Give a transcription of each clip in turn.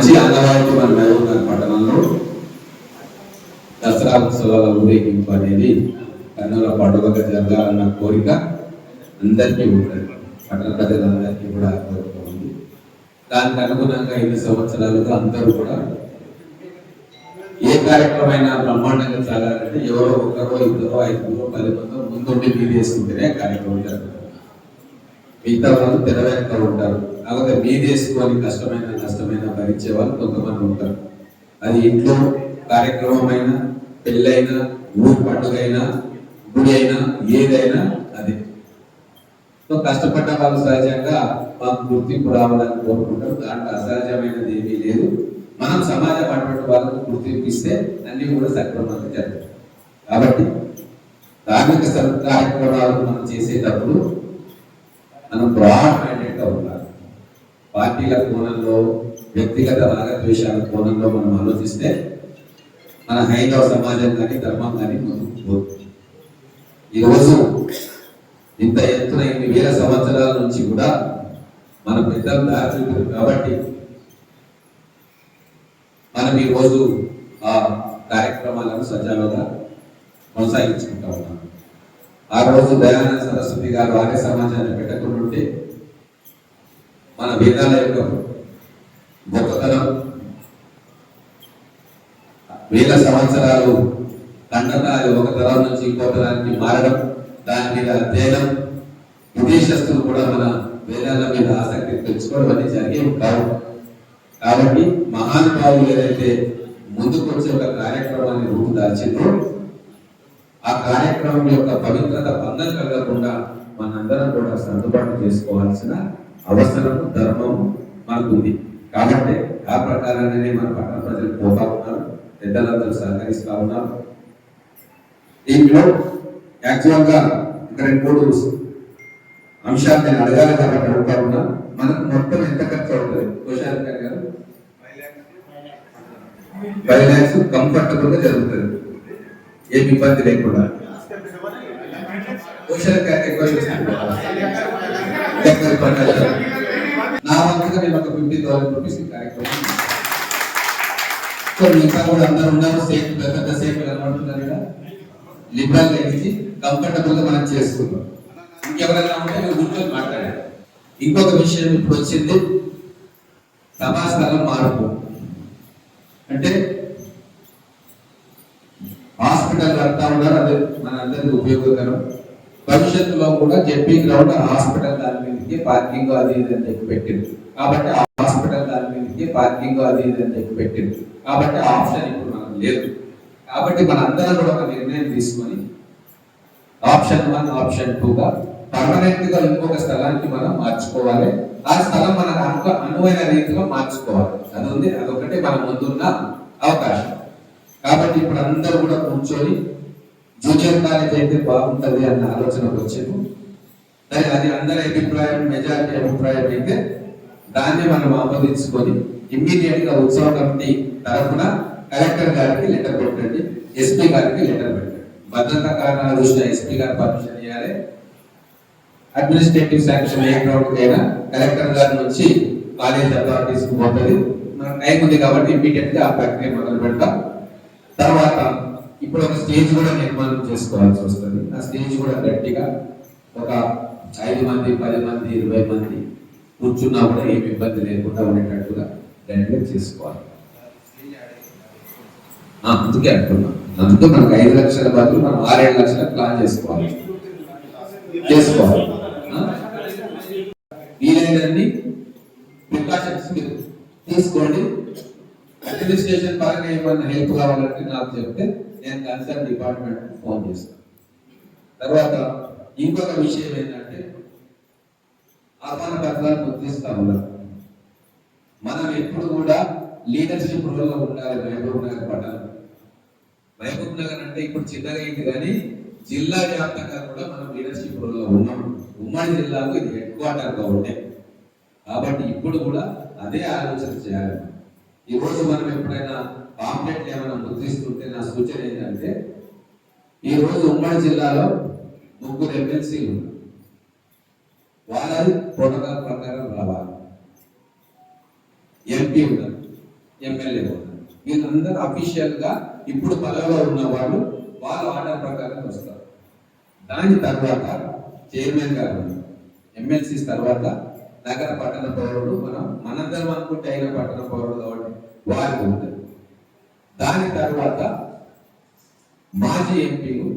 మంచి ఆనవాయితీ మన మహబూబ్నగర్ పట్టణంలో దసరా ఉత్సవాల ఊరేగింపు అనేది కన్నుల పండుగగా జరగాలన్న కోరిక అందరికీ ఉంటుంది పట్టణ ప్రజలందరికీ కూడా కోరిక ఉంది. దానికి అనుగుణంగా ఎన్ని సంవత్సరాలుగా అందరూ కూడా ఏ కార్యక్రమమైనా బ్రహ్మాండంగా సాగాలంటే ఎవరో ఒకరో ఇద్దరో ఐదుగురో పది మందో ముందుండి తీసుకుంటేనే కార్యక్రమం జరుగుతుంది. మిగతా వాళ్ళు తెర ఉంటారు. కాకపోతే అలాగే చేసుకోవాలి కష్టమైన నష్టమైన భరించే వాళ్ళు కొంతమంది ఉంటారు. అది ఇంట్లో కార్యక్రమమైనా పెళ్ళైనా ఊరు పండుగైనా గుడి అయినా ఏదైనా అది. సో కష్టపడ్డ వాళ్ళు సహజంగా మాకు గుర్తింపు రావాలని కోరుకుంటారు. దాంట్లో అసహజమైనది ఏమీ లేదు. మనం సమాజం అటువంటి వాళ్ళకు గుర్తింపు ఇస్తే అన్ని కూడా సక్రమంగా జరుగుతాయి. కాబట్టి ధార్మిక కార్యక్రమాలు మనం చేసేటప్పుడు మనం బ్రాడ్ మైండెడ్గా ఉండాలి పార్టీల కోణంలో వ్యక్తిగత రాగద్వేషాల కోణంలో మనం ఆలోచిస్తే మన హైందవ సమాజం కానీ ధర్మం కానీ ముందుకు పోతుంది ఈరోజు ఇంత ఎత్తున ఇన్ని వేల సంవత్సరాల నుంచి కూడా మన పెద్దలు దారి చూపారు కాబట్టి మనం ఈరోజు ఆ కార్యక్రమాలను సజావుగా కొనసాగించుకుంటా ఉన్నాం ఆ రోజు దయానంద సరస్వతి గారు ఆర్య సమాజాన్ని పెట్టకుంటుంటే మన వేదాల యొక్క గొప్పతనం వేల సంవత్సరాలు ఖండన ఒక తరం నుంచి ఇంకో తరానికి మారడం దాని మీద అధ్యయనం విదేశస్తులు కూడా మన వేదాల మీద ఆసక్తి తెలుసుకోవడం అనేది జరిగేవి కావు కాబట్టి మహానుభావులు ఏదైతే ముందుకు వచ్చే ఒక కార్యక్రమాన్ని రూపుదాల్చిందో ఆ కార్యక్రమం యొక్క పవిత్రత భంగం కలగకుండా మనందరం కూడా సర్దుబాటు చేసుకోవాల్సిన అవసరం ధర్మం మనకు ఉంది కాబట్టి ఆ ప్రకారంగానే మన పట్టణ ప్రజలు పోతా ఉన్నారు పెద్దలందరూ సహకరిస్తా ఉన్నారు. దీంట్లో యాక్చువల్గా ఇక్కడ రెండు మూడు అంశాలు నేను అడగాలి కాబట్టి అడుగుతా ఉన్నా. మనకు మొత్తం ఎంత ఖర్చు అవుతుంది? కోశాల్ గారు? ఫైవ్ ల్యాక్స్ కంఫర్టబుల్గా జరుగుతుంది. ఏమి ఇబ్బంది లేకుండా. సోషల్ కేటగిరీ నా వంతుగా నేను ఒక ఫిఫ్టీ థౌసండ్ రూపీస్ ఈ కార్యక్రమం. సో మిగతా కూడా అందరూ ఉన్నారు. సేఫ్ పెద్ద సేఫ్ కనబడుతున్నారు కదా. లిబరల్ ఇచ్చి కంఫర్టబుల్ మనం చేసుకుందాం. ఇంకెవరైనా ఉంటే మీరు ఇంకొక విషయం ఇప్పుడు వచ్చింది. సభా స్థలం మారుతుంది అంటే హాస్పిటల్ ఉన్నారు. అది మన ఉపయోగకరం. భవిష్యత్తులో కూడా జెడ్పీ గ్రౌండ్ హాస్పిటల్ దాని మీదకి పార్కింగ్ అది ఇది అని చెప్పి పెట్టింది. కాబట్టి ఆ హాస్పిటల్ దాని మీదకి పార్కింగ్ అది ఇది అని చెప్పి పెట్టింది. కాబట్టి ఆప్షన్ ఇప్పుడు మనకు లేదు. కాబట్టి మన అందరం కూడా ఒక నిర్ణయం తీసుకొని ఆప్షన్ వన్ ఆప్షన్ టూగా పర్మనెంట్గా ఇంకొక స్థలానికి మనం మార్చుకోవాలి. ఆ స్థలం మనకు అను అనువైన రీతిలో మార్చుకోవాలి. అది ఉంది అదొకటి మన ముందున్న అవకాశం. కాబట్టి ఇప్పుడు అందరూ కూడా కూర్చొని జూనియర్ కాలేజ్ అయితే బాగుంటుంది అన్న ఆలోచనకు వచ్చాము అది అందరి అభిప్రాయం మెజారిటీ అభిప్రాయం అయితే దాన్ని మనం ఆమోదించుకొని ఇమ్మీడియట్గా ఉత్సవ కమిటీ తరఫున కలెక్టర్ గారికి లెటర్ పెట్టండి ఎస్పీ గారికి లెటర్ పెట్టండి. భద్రతా కారణాల దృష్ట్యా ఎస్పీ గారు పర్మిషన్ ఇవ్వాలి అడ్మినిస్ట్రేటివ్ శాంక్షన్ ఏ అయినా కలెక్టర్ గారి నుంచి కాలేజ్ అథారిటీస్కి పోతుంది. మనకు టైం ఉంది కాబట్టి ఇమ్మీడియట్గా ఆ ప్రక్రియ మొదలు పెడతాం. తర్వాత ఇప్పుడు ఒక స్టేజ్ కూడా నిర్మాణం చేసుకోవాల్సి వస్తుంది. ఆ స్టేజ్ కూడా గట్టిగా ఒక ఐదు మంది పది మంది ఇరవై మంది కూర్చున్నా కూడా ఏమి ఇబ్బంది లేకుండా ఉండేటట్టుగా గట్టిగా చేసుకోవాలి. ఆ, అందుకే అంటున్నాం అందుకే మనకు ఐదు లక్షల బదులు మనం ఆరేడు లక్షల ప్లాన్ చేసుకోవాలి. చేసుకోవాలి. ఆ? ప్రికాషన్స్ మీరు తీసుకోండి. అడ్మినిస్ట్రేషన్ పరంగా ఏమన్నా హెల్ప్ కావాలంటే నాకు చెప్తే నేను కన్సర్న్ డిపార్ట్మెంట్ ఫోన్ చేశాను తర్వాత ఇంకొక విషయం ఏంటంటే ఆహ్వాన పత్రాలు ముద్రిస్తా ఉన్నారు మనం ఎప్పుడు కూడా లీడర్షిప్ రోల్లో ఉండాలి మహబూబ్ నగర్ పట్టణం మహబూబ్ నగర్ అంటే ఇప్పుడు చిన్నగా అయింది కానీ జిల్లా వ్యాప్తంగా కూడా మనం లీడర్షిప్ రోల్లో ఉన్నాం. ఉమ్మడి జిల్లాకు ఇది హెడ్ క్వార్టర్గా ఉండే. కాబట్టి ఇప్పుడు కూడా అదే ఆలోచన చేయాలి. ఈరోజు మనం ఎప్పుడైనా పాంప్లెట్లు ఏమైనా ముద్రిస్తుంటే నా సూచన ఏంటంటే ఈ రోజు ఉమ్మడి జిల్లాలో ముగ్గురు ఎమ్మెల్సీలు వాళ్ళది ప్రోటోకాల్ ప్రకారం రావాలి. ఎంపీ ఉన్నారు ఎమ్మెల్యే ఉన్నారు. వీళ్ళందరూ అఫీషియల్గా ఇప్పుడు పదవిలో ఉన్న వాళ్ళు వాళ్ళ ఆర్డర్ ప్రకారం వస్తారు. దాని తర్వాత చైర్మన్ గారు ఎమ్మెల్సీస్ తర్వాత నగర పట్టణ పౌరుడు మనం మనందరం అనుకుంటే అయిన పట్టణ పౌరుడు కాబట్టి వారికి దాని తర్వాత మాజీ ఎంపీలు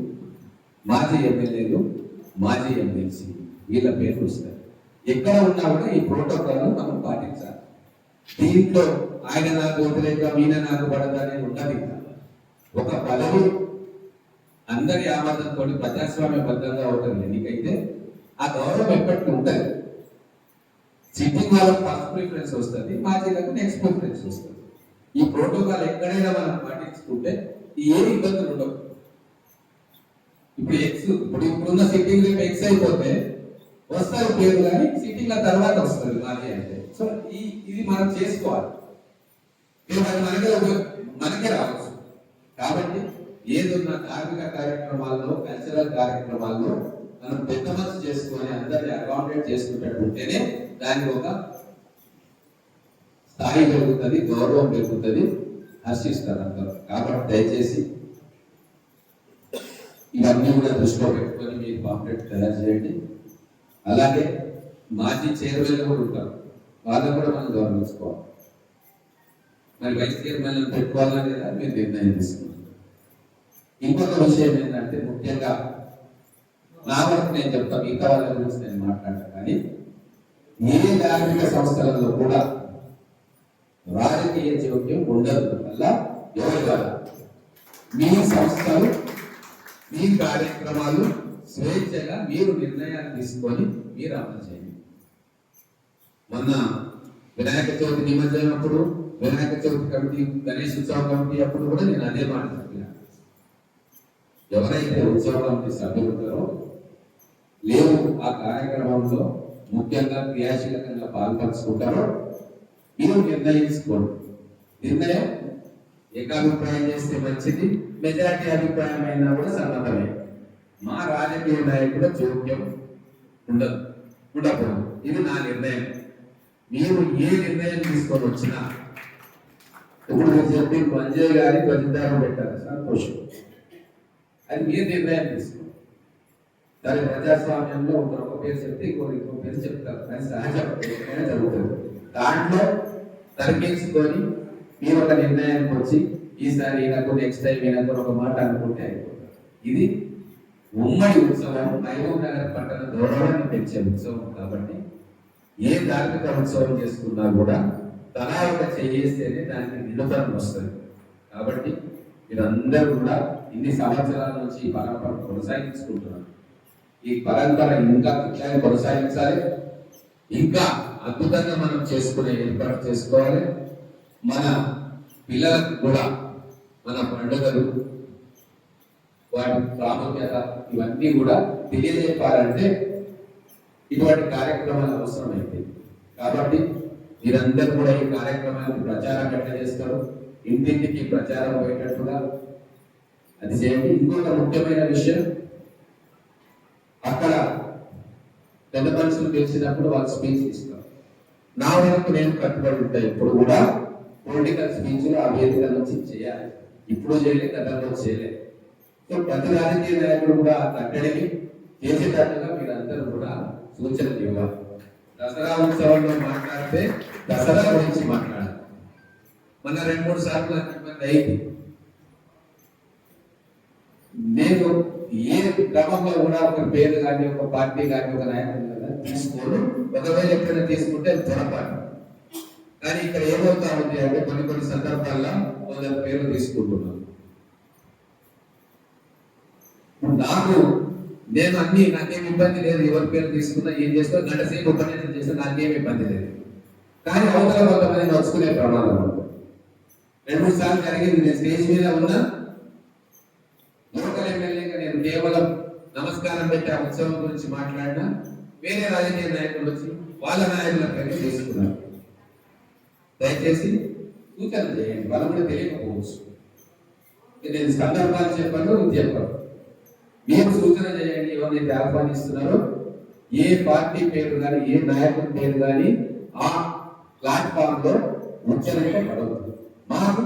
మాజీ ఎమ్మెల్యేలు మాజీ ఎమ్మెల్సీ వీళ్ళ పేర్లు వస్తాయి. ఎక్కడ ఉన్నా కూడా ఈ ప్రోటోకాల్ మనం పాటించాలి. దీంట్లో ఆయన నాకు వ్యతిరేకం ఈయన నాకు పడదని ఉండదు ఒక పదవి అందరి ఆమోదంతో ప్రజాస్వామ్యబద్ధంగా ఉంటుంది ఎన్నికైతే ఆ గౌరవం ఎప్పటికీ ఉంటుంది. సిట్టింగ్ వాళ్ళకి ఫస్ట్ ప్రిఫరెన్స్ వస్తుంది మాజీలకు నెక్స్ట్ ప్రిఫరెన్స్ వస్తుంది. ఈ ప్రోటోకాల్ ఎక్కడైనా మనం పాటించుకుంటే ఏ ఇబ్బందులు ఉండవు. ఇప్పుడు ఎక్స్ ఇప్పుడు ఇప్పుడున్న సిట్టింగ్ రేపు ఎక్స్ అయిపోతే వస్తారు పేరు కానీ సిట్టింగ్ తర్వాత వస్తుంది మాజీ అంటే. సో ఈ ఇది మనం చేసుకోవాలి. అది మనకే మనకే రావచ్చు. కాబట్టి ఏదున్న ధార్మిక కార్యక్రమాల్లో కల్చరల్ కార్యక్రమాల్లో మనం పెద్ద మనసు చేసుకొని అందరిని అకామిడేట్ చేసుకున్నట్టుంటేనే దానికి ఒక స్థాయి పెరుగుతుంది గౌరవం పెరుగుతుంది హర్షిస్తారు అందరూ. కాబట్టి దయచేసి ఇవన్నీ కూడా దృష్టిలో పెట్టుకొని మీరు పాంప్లెట్ తయారు చేయండి. అలాగే మాజీ చైర్మన్ కూడా ఉంటారు. వాళ్ళని కూడా మనం గౌరవించుకోవాలి. మరి వైస్ చైర్మన్ పెట్టుకోవాలా లేదా? మీరు నిర్ణయం తీసుకున్నారు ఇంకొక విషయం ఏంటంటే ముఖ్యంగా నా వరకు నేను చెప్తాను మిగతా వాళ్ళ గురించి నేను మాట్లాడతాను కానీ ఏ ధార్మిక సంస్థలలో కూడా రాజకీయ జోక్యం ఉండదు వల్ల ఎవరు మీ సంస్థలు మీ కార్యక్రమాలు స్వేచ్ఛగా మీరు నిర్ణయాలు తీసుకొని మీరు అమలు చేయండి. మొన్న వినాయక చవితి నిమజ్జనం అప్పుడు వినాయక చవితి కమిటీ గణేష్ ఉత్సవ కమిటీ అప్పుడు కూడా నేను అదే మాట చెప్పిన. ఎవరైతే ఉత్సవ కమిటీ సభ్యులు ఉంటారో లేవు ఆ కార్యక్రమంలో ముఖ్యంగా క్రియాశీలకంగా పాల్పంచుకుంటారో మీరు నిర్ణయించుకోండి. నిర్ణయం ఏకాభిప్రాయం చేస్తే మంచిది మెజారిటీ అభిప్రాయం అయినా కూడా సన్నతమే మా రాజకీయ నాయకుల జోక్యం ఉండదు ఉండకూడదు. ఇది నా నిర్ణయం. మీరు ఏ నిర్ణయం తీసుకొని వచ్చినా ఇప్పుడు మీరు చెప్పి మంజయ్ గారి ప్రతిదానం పెట్టారు సంతోషం. అది మీరు నిర్ణయం తీసుకోండి. దాని ప్రజాస్వామ్యంలో ఒకరు ఒక పేరు చెప్తే ఇంకొకరు ఇంకో పేరు చెప్తారు. అది సహజం జరుగుతుంది. దాంట్లో తర్కించుకొని ఈ ఒక నిర్ణయానికి వచ్చి ఈసారి ఈయనకు నెక్స్ట్ టైం ఈయనకు ఒక మాట అనుకుంటే ఇది ఉమ్మడి ఉత్సవం మహబూబ్ నగర్ పట్టణ గౌరవాన్ని పెంచే ఉత్సవం కాబట్టి ఏ ధార్మిక ఉత్సవం చేసుకున్నా కూడా తలా ఒక చేస్తేనే దానికి నిలుపరం వస్తుంది. కాబట్టి మీరందరూ కూడా ఇన్ని సంవత్సరాల నుంచి ఈ పరంపర కొనసాగించుకుంటున్నారు. ఈ పరంపర ఇంకా కొనసాగించాలి. ఇంకా అద్భుతంగా మనం చేసుకునే ఏర్పాటు చేసుకోవాలి. మన పిల్లలకు కూడా మన పండుగలు వాటి ప్రాముఖ్యత ఇవన్నీ కూడా తెలియజెప్పాలంటే ఇటువంటి కార్యక్రమాలు అవసరమైంది కాబట్టి మీరందరూ కూడా ఈ కార్యక్రమాన్ని ప్రచారం ఎట్లా చేస్తారు? ఇంటింటికి ప్రచారం పోయేటట్టుగా. అది చేయండి. ఇంకొక ముఖ్యమైన విషయం అక్కడ పెద్ద మనుషులు పిలిచినప్పుడు వాళ్ళు స్పీచ్ ఇస్తారు. నా వైపు నేను కట్టుబడి ఉంటాయి ఇప్పుడు కూడా పొలిటికల్ స్పీచ్లు ఆ వేదిక నుంచి చేయాలి. ఇప్పుడు చేయలే గతంలో చేయలేదు సో ప్రతి రాజకీయ నాయకుడు కూడా తగ్గడికి చేసేటట్టుగా మీరందరూ కూడా సూచనలు ఇవ్వాలి. దసరా ఉత్సవంలో మాట్లాడితే దసరా గురించి మాట్లాడాలి. మన రెండు మూడు సార్లు నాకు ఇబ్బంది అయింది. నేను ఏ క్రమంలో కూడా ఒక పేరు కానీ ఒక పార్టీ కానీ ఒక నాయకుడు కదా తీసుకోను ఒకవేళ ఎప్పుడైనా తీసుకుంటే అది పొరపాటు. కానీ ఇక్కడ ఏమవుతా ఉంది అంటే కొన్ని కొన్ని సందర్భాల్లో కొందరు పేర్లు తీసుకుంటున్నాను. నాకు నేను అన్ని నాకేం ఇబ్బంది లేదు ఎవరి పేరు తీసుకున్నా ఏం చేస్తా గంట సేపు ఉపన్యాసం చేస్తే నాకేం ఇబ్బంది లేదు. కానీ అవతల కొంతమంది నడుచుకునే ప్రమాదం రెండు మూడు సార్లు జరిగింది నేను స్టేజ్ మీద ఉన్నా. లోకల్ ఎమ్మెల్యేగా నేను కేవలం నమస్కారం పెట్టి ఆ ఉత్సవం గురించి మాట్లాడినా. వేరే రాజకీయ నాయకులు వచ్చి వాళ్ళ నాయకుల పేరు చేసుకున్నారు. దయచేసి సూచన చేయండి. మనం కూడా తెలియకపోవచ్చు. నేను సందర్భాలు చెప్పాను ఇది చెప్పాను. మీరు సూచన చేయండి ఎవరైతే ఆహ్వానిస్తున్నారో ఏ పార్టీ పేరు కానీ ఏ నాయకుడి పేరు కానీ ఆ ప్లాట్ఫామ్లో ముఖ్యంగా పడవద్దు. మాకు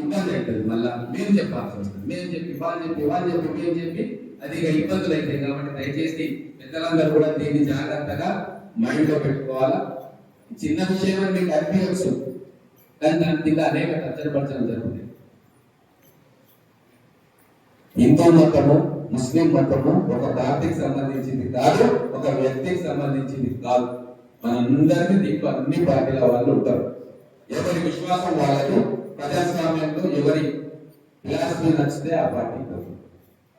ఇబ్బంది అవుతుంది మళ్ళా మేము చెప్పాల్సి వస్తుంది. మేము చెప్పి వాళ్ళు చెప్పి వాళ్ళు చెప్పి మేము చెప్పి అది ఇబ్బందులు అవుతాయి కాబట్టి దయచేసి పెద్దలందరూ కూడా దీన్ని జాగ్రత్తగా మైండ్లో పెట్టుకోవాలా? చిన్న విషయం అని మీకు అనిపించవచ్చు కానీ దాని కింద అనేక చర్చపరచడం జరుగుతుంది. హిందూ మతము ముస్లిం మతము ఒక పార్టీకి సంబంధించింది కాదు ఒక వ్యక్తికి సంబంధించింది కాదు. మనందరికీ దీంట్లో అన్ని పార్టీల వాళ్ళు ఉంటారు. ఎవరి విశ్వాసం వాళ్ళకు ప్రజాస్వామ్యంలో ఎవరి ఫిలాసఫీ నచ్చితే ఆ పార్టీ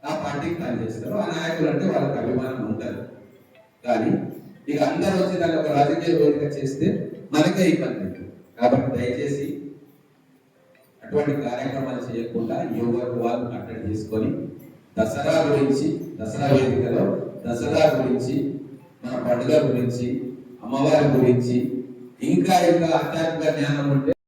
ఆ పార్టీకి పనిచేస్తారు. ఆ నాయకులు అంటే వాళ్ళకి అభిమానం ఉంటారు కానీ ఇక అందరూ వచ్చి దాన్ని ఒక రాజకీయ వేదిక చేస్తే మనకే ఇబ్బంది కాబట్టి దయచేసి అటువంటి కార్యక్రమాలు చేయకుండా ఎవరు వాళ్ళు కట్టడి చేసుకొని దసరా గురించి దసరా వేదికలో దసరా గురించి మన పండుగ గురించి అమ్మవారి గురించి ఇంకా ఇంకా ఆధ్యాత్మిక జ్ఞానం ఉంటే